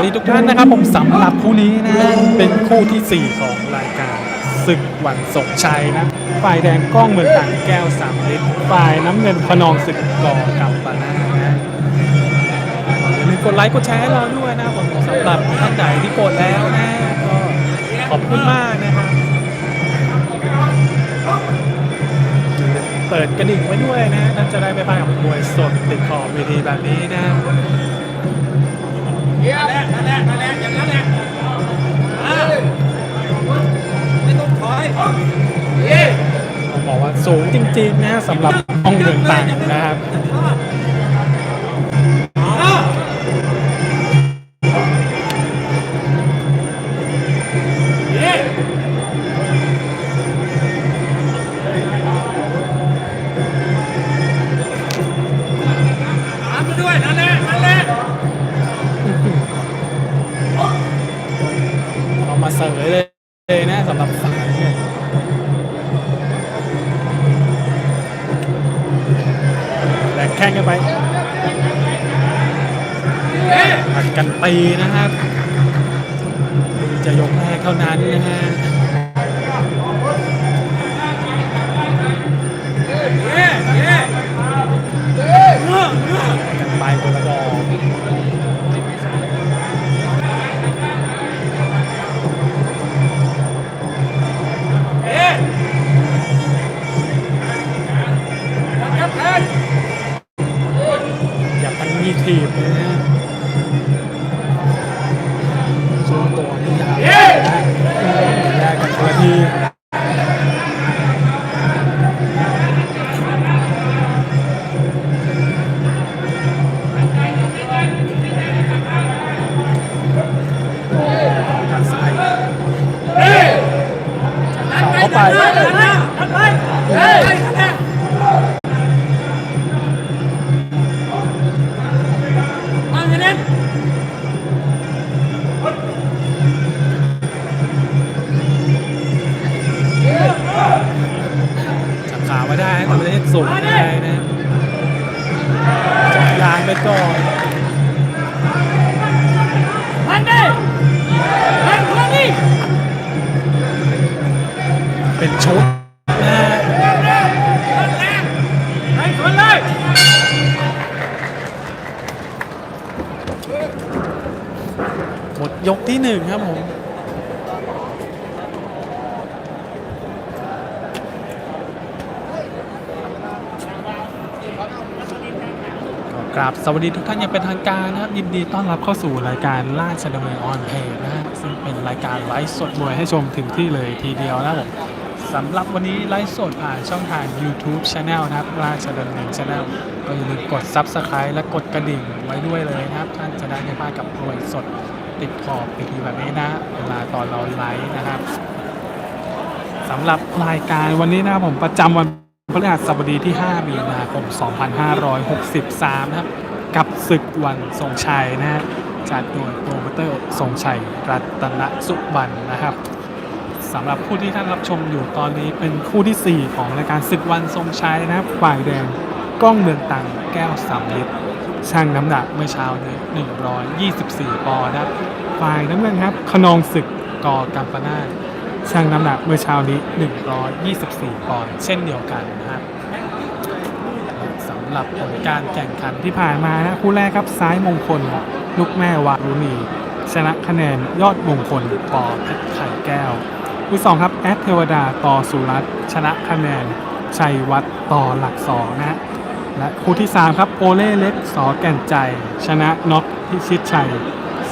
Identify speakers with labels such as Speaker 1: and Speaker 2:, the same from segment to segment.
Speaker 1: สวัสดีทุกท่านนะครับ ผมสำหรับคู่นี้นะเป็นคู่ที่ 4 ของรายการศึกวันสงชัยนะฝ่ายแดงกล้องเมืองต่างแก้วสามลิตรฝ่ายน้ำเงินพนองศึกกอกับปานานะอย่าลืมกดไลค์กดแชร์ให้เราด้วยนะผมสำหรับท่านใดที่กดแล้วนะก็ขอบคุณมากนะครับเปิดกระดิ่งไว้ด้วยนะนั่นจะได้ไม่พลาดกับมวยสดติดขอบเวทีแบบนี้นะ
Speaker 2: นั่นแหละนั่นแหละอย่างนั้นแหละไม่ต้องถอยเย้
Speaker 1: ผมบอกว่าสูงจริงๆนะสำหรับห้องเดินต่างนะครับาตั้งมี ชนหมดยกที่หนึ่งครับผมกราบสวัสดีทุกท่านอย่างเป็นทางการนะครับ ยินดีต้อนรับเข้าสู่รายการราชดำเนินออนเพจนะซึ่งเป็นรายการไลฟ์สดมวยให้ชมถึงที่เลยทีเดียวนะครับผม สำหรับวันนี้ไลฟ์สดผ่านช่องทาง YouTube Channel นะครับ ราชดำเนิน Channel ก็อย่าลืมกด Subscribe และกดกระดิ่งไว้ด้วยเลยนะครับ ท่านจะได้ไม่พลาดกับมวยสดติดขอบปทีแบบนี้นะ เวลาตอนเราไลฟ์นะครับสำหรับรายการวันนี้นะผมประจำวันพฤหัสบดีที่ 5 มีนาคม 2563 นะครับ กับศึกวันทรงชัยนะฮะจัดโดยโปรโมเตอร์ทรงชัยรัตนสุบันนะครับ สำหรับคู่ที่ท่านรับชมอยู่ตอนนี้เป็นคู่ทีสี่ 4 ของรายการศึกวันทรงชัยนะครับฝ่ายแดงกล้องเมืองตังแก้วสามลิตรช่างน้ำหนักเมื่อเช้านี้124 ปอนด์นะครับฝ่ายน้ำเงินครับขนองศึกกอกัมปนาช่างน้ำหนักเมื่อเช้านี้ 124 ปอนด์เช่นเดียวกันนะครับสำหรับผลการแข่งขันที่ผ่านมานะคู่แรกครับซ้ายมงคลลูกแม่วารุณีชนะคะแนนยอดมงคลปอเพชรไข่แก้ว คู่สองครับแอดเทวดาต่อสุรัตน์ชนะคะแนนชัยวัฒน์ต่อหลักสองนะฮะและคู่ที่3ครับโอเล่เล็กสอแก่นใจ ชนะน็อกพิชิตชัย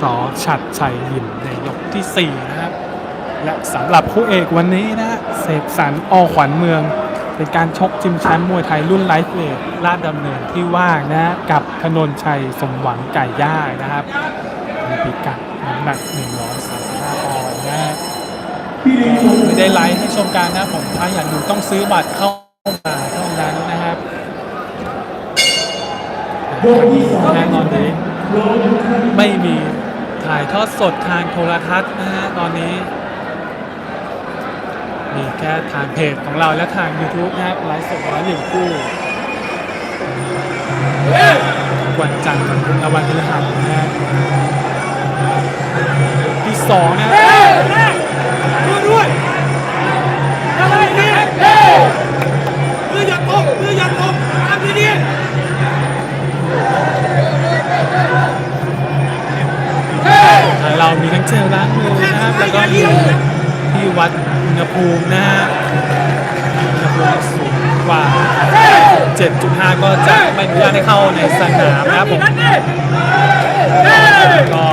Speaker 1: สอฉัดชัยยิมในยกทีสี่4นะครับและสำหรับคู่เอกวันนี้นะเสกสรรอขวัญเมือง เป็นการชกชิมแชมป์มวยไทยรุ่นไลฟ์เวทลาดดำเนินที่ว่างนะฮะกับธนนชัยสมหวังไก่ย่างนะครับมีพิกัดน้ำหนัก135ปอนด์นะฮะ ไม่ได้ไลฟ์ให้ชมการนะผมถ้าอยากดูต้องซื้อบัตรเข้ามาเท่านั้นนะครับแน่นอนนี้ไม่มีถ่ายทอดสดทางโทรทัศน์นะฮะตอนนี้ มีแค่ทางเพจของเราและทาง YouTube นะครับไลฟ์สดร้อยหนึ่งคู่วันจันทร์กับวันพฤหัสนะฮะที่สองนะ
Speaker 2: วัด
Speaker 1: อุณหภูมินะฮะอุณหภูมิสูงกว่า 7.5 ก็จะไม่อนุญาตให้เข้าในสนามนะครับผมก็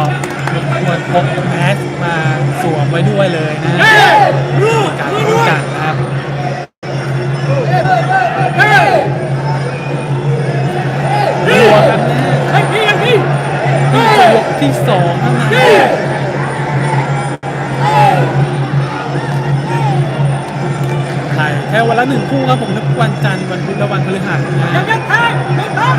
Speaker 1: รบกวนพกแมสมาสวมไว้ด้วยเลยนะ
Speaker 2: กา
Speaker 1: รป้องกันนะครับ
Speaker 2: นี่
Speaker 1: ตัวกันนะที่สองเท่านั้น หนึ่งคู่ครับผมทุกวันจันทร์วันพุธและวันพฤหัสนะ
Speaker 2: ย่า
Speaker 1: ฮะ
Speaker 2: ยัดแทงไม่ทำ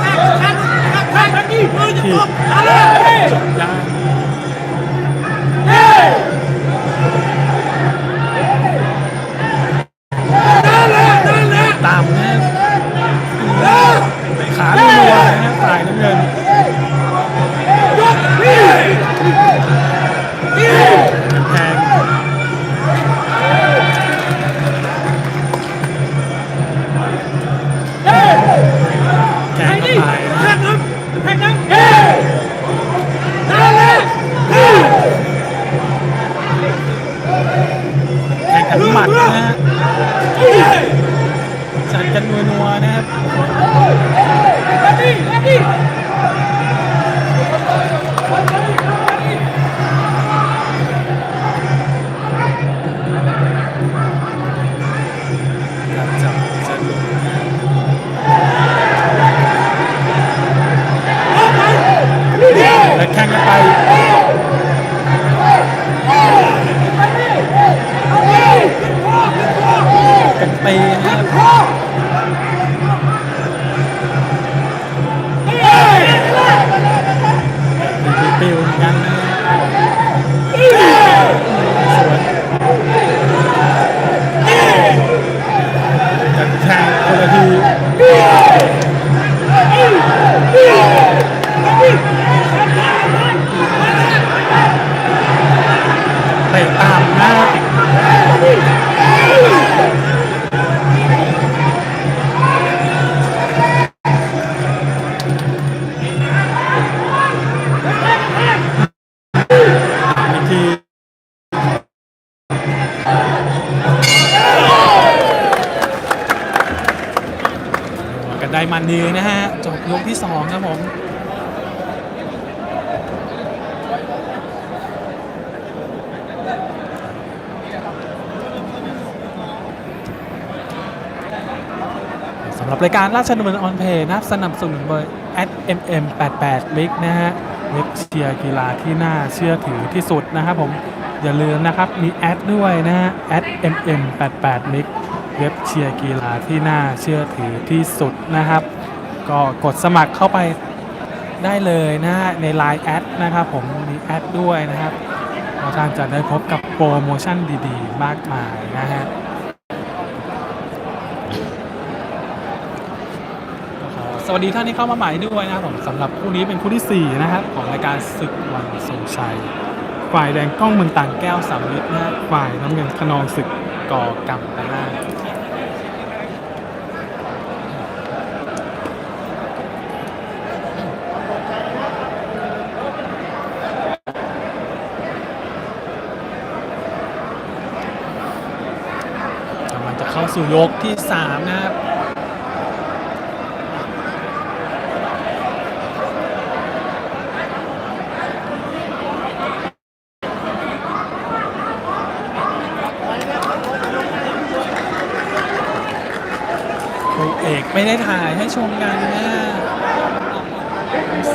Speaker 2: แทงแทงแทงนี่มืออย่าตกอะไร
Speaker 1: จบยาก
Speaker 2: นั่นแหละนั่นแหละ
Speaker 1: ตามนะขาลัวๆนะฮะฝ่ายน้ำเงิน สำหรับรายการราชดำเนินออนเพย์นะครับสนับสนุนโดย @mm88 l i g นะฮะเว็บเชียร์กีฬาที่น่าเชื่อถือที่สุดนะครับผมอย่าลืมนะครับมีแอดด้วยนะฮะ @mm88 l i g เว็บเชียร์กีฬาที่น่าเชื่อถือที่สุดนะครับ ก็กดสมัครเข้าไปได้เลยนะใน Line แอดนะครับผมมีแอดด้วยนะครับเราท่านจะได้พบกับโปรโมชั่นดีๆ มากมายนะฮะ ส วัสดีท่านที่เข้ามาใหม่ด้วยนะครับผมสำหรับคู่นี้เป็นคู่ที่ 4 นะครับ ของรายการศึกวันทรงชัย ฝ่ายแดงกล้องเมืองต่างแก้วสามลิตนะฝ่ายน้ำเงินขนองศึกก่อกรรมนาถกำลังจะเข้าสู่ยกที่ 3 นะครับ ครูเอก ไม่ได้ถ่ายให้ชมกันนะ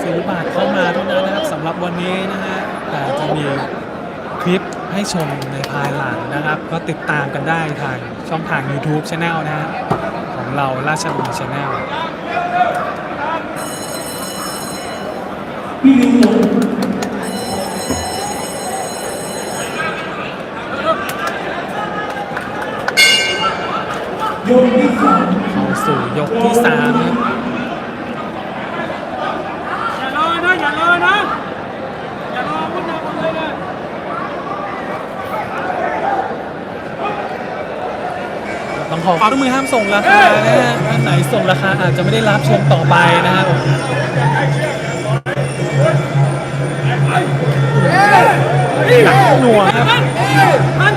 Speaker 1: ซื้อบัตรเข้ามาเท่านั้นนะครับสำหรับวันนี้นะฮะแต่จะมีคลิปให้ชมในภายหลังนะครับ ก็ติดตามกันได้ทางช่องทาง YouTube Channel นะฮะของเราราชบุรี Channel เข้าู่ยกที่3ครับ
Speaker 2: อย่าลอยนะอย่าลอยนะ
Speaker 1: อย่าลอยพุ่งนะงไป
Speaker 2: เลยนะต้อง
Speaker 1: ขอควา
Speaker 2: ม
Speaker 1: ร่ว
Speaker 2: มมือห้าม
Speaker 1: ส่งราคา
Speaker 2: นะฮะ
Speaker 1: ท่า
Speaker 2: นไห
Speaker 1: นส่งราคา
Speaker 2: อา
Speaker 1: จจะไม่ได้รับชมต่อไปนะครับหนักหน่วงครับ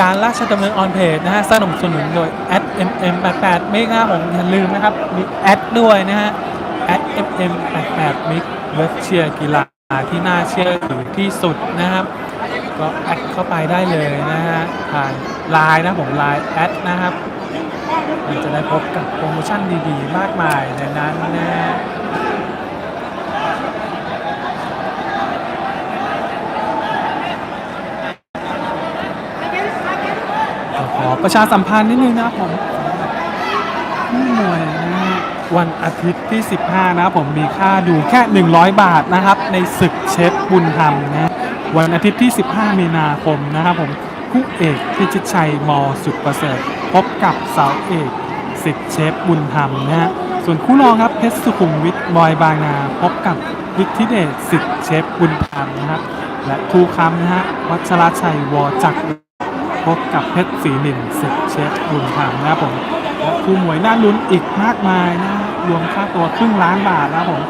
Speaker 1: การราชดำเนินออนเพจนะฮะสนับสนุนโดย @mm88 มิกนะครับผมอย่าลืมนะครับมีแอดด้วยนะฮะ @mm88 มิกเว็บเชียร์กีฬาที่น่าเชื่อถือที่สุดนะครับ ก็แอดเข้าไปได้เลยนะฮะผ่านไลน์นะผมไลน์แอดนะครับมันจะได้พบกับโปรโมชั่นดีๆ มากมายในนั้นนะฮะ ประชาสัมพันธ์นิดนึงนะครับผมคู่วยนะวันอาทิตย์ที่ 15 นะครับผมมีค่าดูแค่ 100 บาทนะครับ ในศึกเชฟบุญธรรมนะวันอาทิตย์ที่ 15 มีนาคมนะครับผมคู่เอกพิชิตชัยมสุดประเสริฐ พบกับสาวเอกสิทธิเชฟบุญธรรมนะฮะส่วนคู่รองครับเพชรสุขุมวิทบอยบางนา พบกับวิทธิเดชสิทธิเชฟบุญธรรมนะครับและคู่ค้ำนะฮะวัชรชัยวจักร พบกับเพชรศรีนินศึกเชฟบุญธรรมนะครับผมและคู่มวยน่าลุ้นอีกมากมายนะรวมค่าตัวครึ่งล้านบาทนะครับผม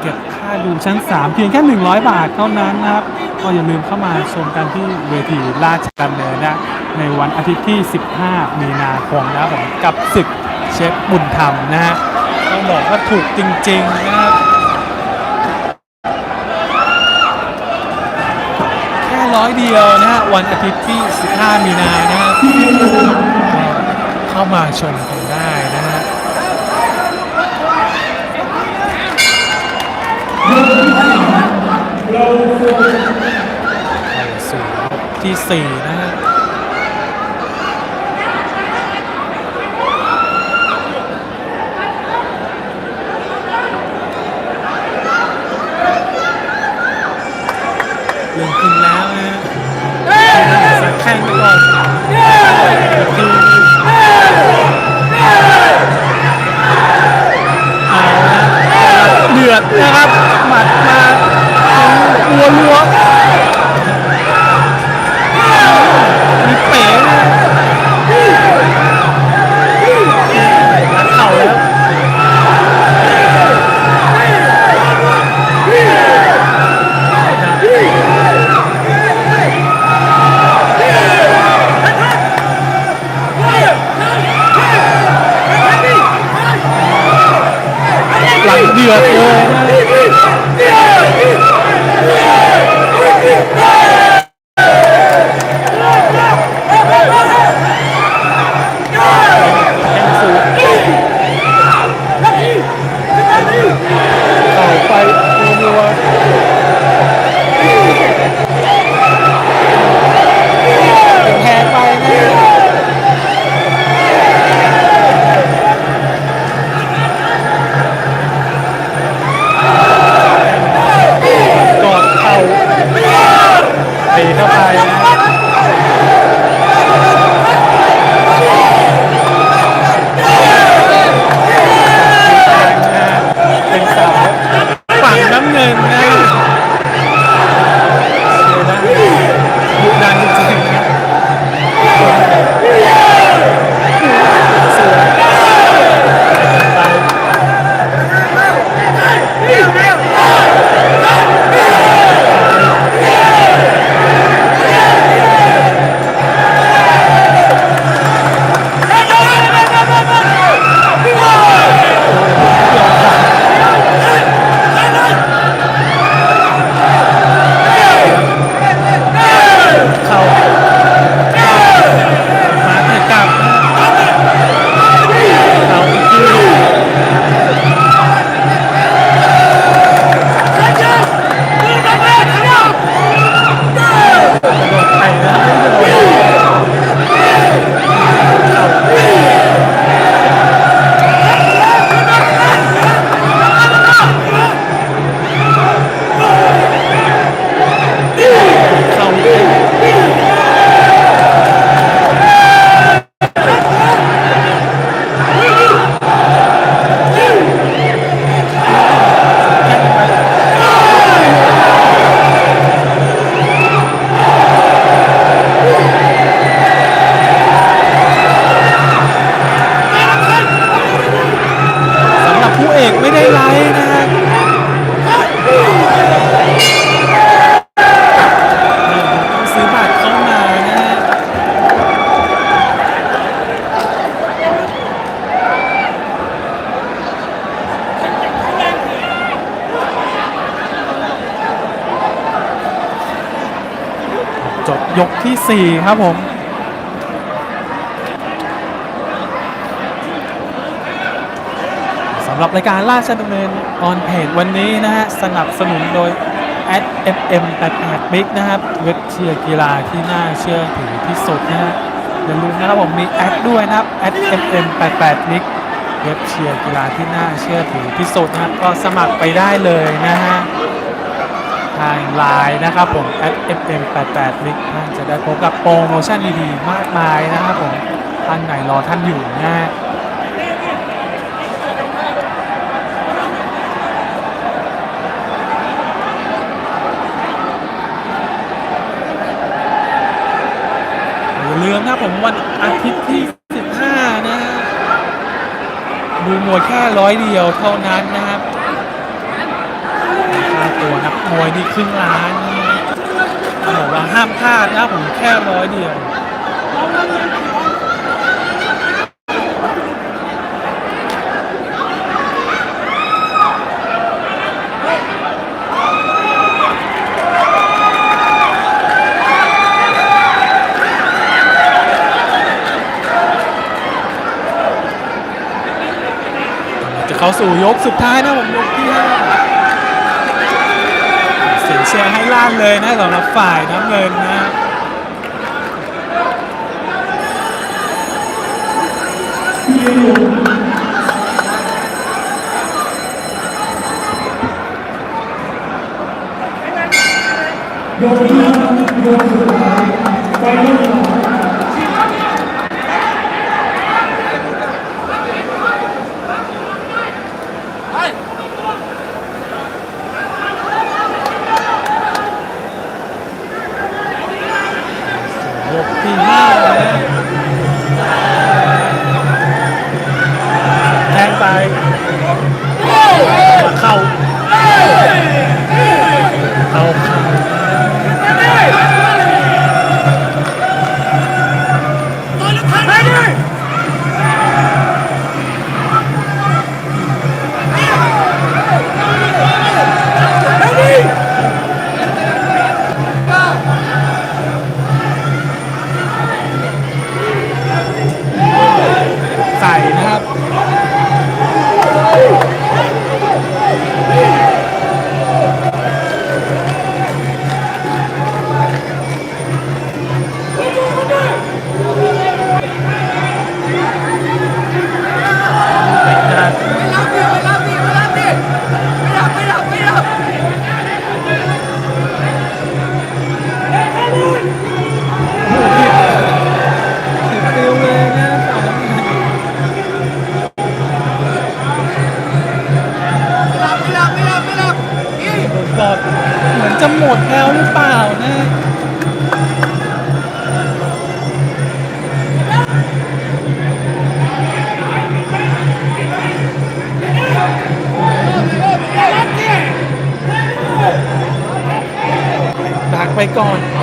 Speaker 1: เก็บค่าดูชั้น 3 เพียงแค่ 100 บาทเท่านั้นนะครับก็อย่าลืมเข้ามาชมกันที่เวทีราชดำเนินนะในวันอาทิตย์ที่ 15 มีนาคมนะครับผมกับศึกเชฟบุญธรรมนะฮะต้องบอกว่าถูกจริงๆนะครับ ร้อยเดียวนะฮะวันอาทิตย์ที่ 15 มีนานะฮะเข้ามาชมกันได้นะฮะ
Speaker 3: สู่
Speaker 1: ที่ 4 นะฮะ 4 ครับผมสำหรับรายการราชดำเนินออนเพจวันนี้นะฮะ สนับสนุนโดย FM 88 Big นะครับเว็บเชียร์กีฬาที่น่าเชื่อถือที่สุดนะฮะอย่าลืมนะครับผมมีแอดด้วยนะครับ FM 88 Big เว็บเชียร์กีฬาที่น่าเชื่อถือที่สุดนะครับก็สมัครไปได้เลยนะฮะ ทางไลน์นะครับผม FM 88 Big ท่านจะได้พบกับโปรโมชั่นดีๆ มากมายนะครับผมท่านไหนรอท่านอยู่นะฮะอย่าลืมนะผมวันอาทิตย์ที่ 15 นะฮะดูมวยแค่ร้อยเดียวเท่านั้นนะครับ ตัวนักมวยนี่ครึ่งล้านนะบอกว่าห้ามพลาดนะผมแค่ร้อยเดียวจะเข้าสู่ยกสุดท้ายนะผมยกที่ห้า เชียร์ให้ล่านเลยนะสำหรับฝ่ายน้ำเงินนะโยนโยนสุดท้ายไปยน ดั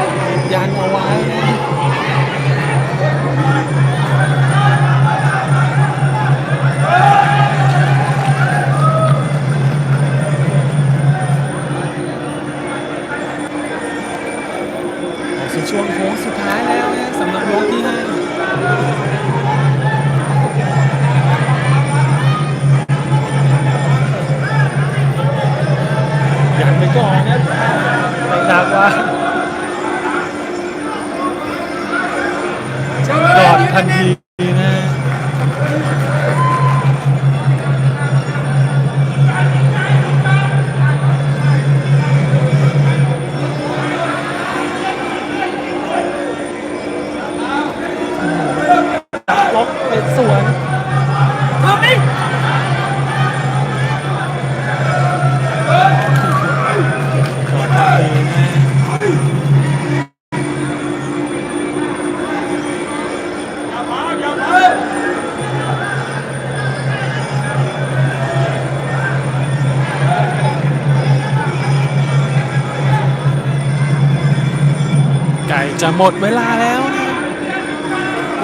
Speaker 1: จะหมดเวลาแล้วนะ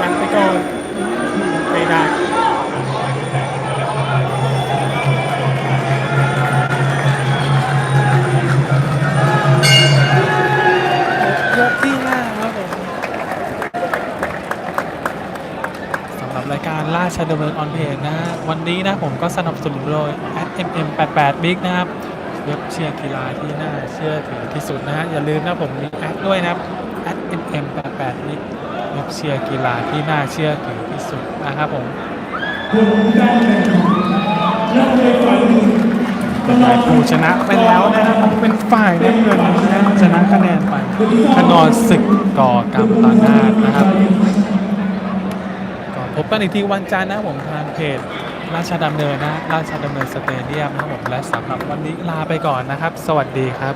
Speaker 1: ยังไปก่อนไม่ได้ยกที่ห้าครับผมสำหรับรายการล่าชาดำเนินออนเพจนะฮะวันนี้นะผมก็สนับสนุนโดย @mm88 big นะครับเว็บเชียร์กีฬาที่น่าเชื่อถือที่สุดนะฮะ อย่าลืมนะผมมีแอดด้วยนะครับ @mm88 big เว็บเชียร์กีฬาที่น่าเชื่อถือที่สุดนะครับผมฝ่ายผู้ชนะไปแล้วนะครับเป็นฝ่ายน้ำเงินนะชนะคะแนนไปขนอนศึกก่อกรรมตานาถนะครับก็พบกันอีกทีวันจันทร์นะครับผมทางเพจราชดำเนินนะ ราชดำเนินสเตเดียมนะครับผมและสำหรับวันนี้ลาไปก่อนนะครับ สวัสดีครับ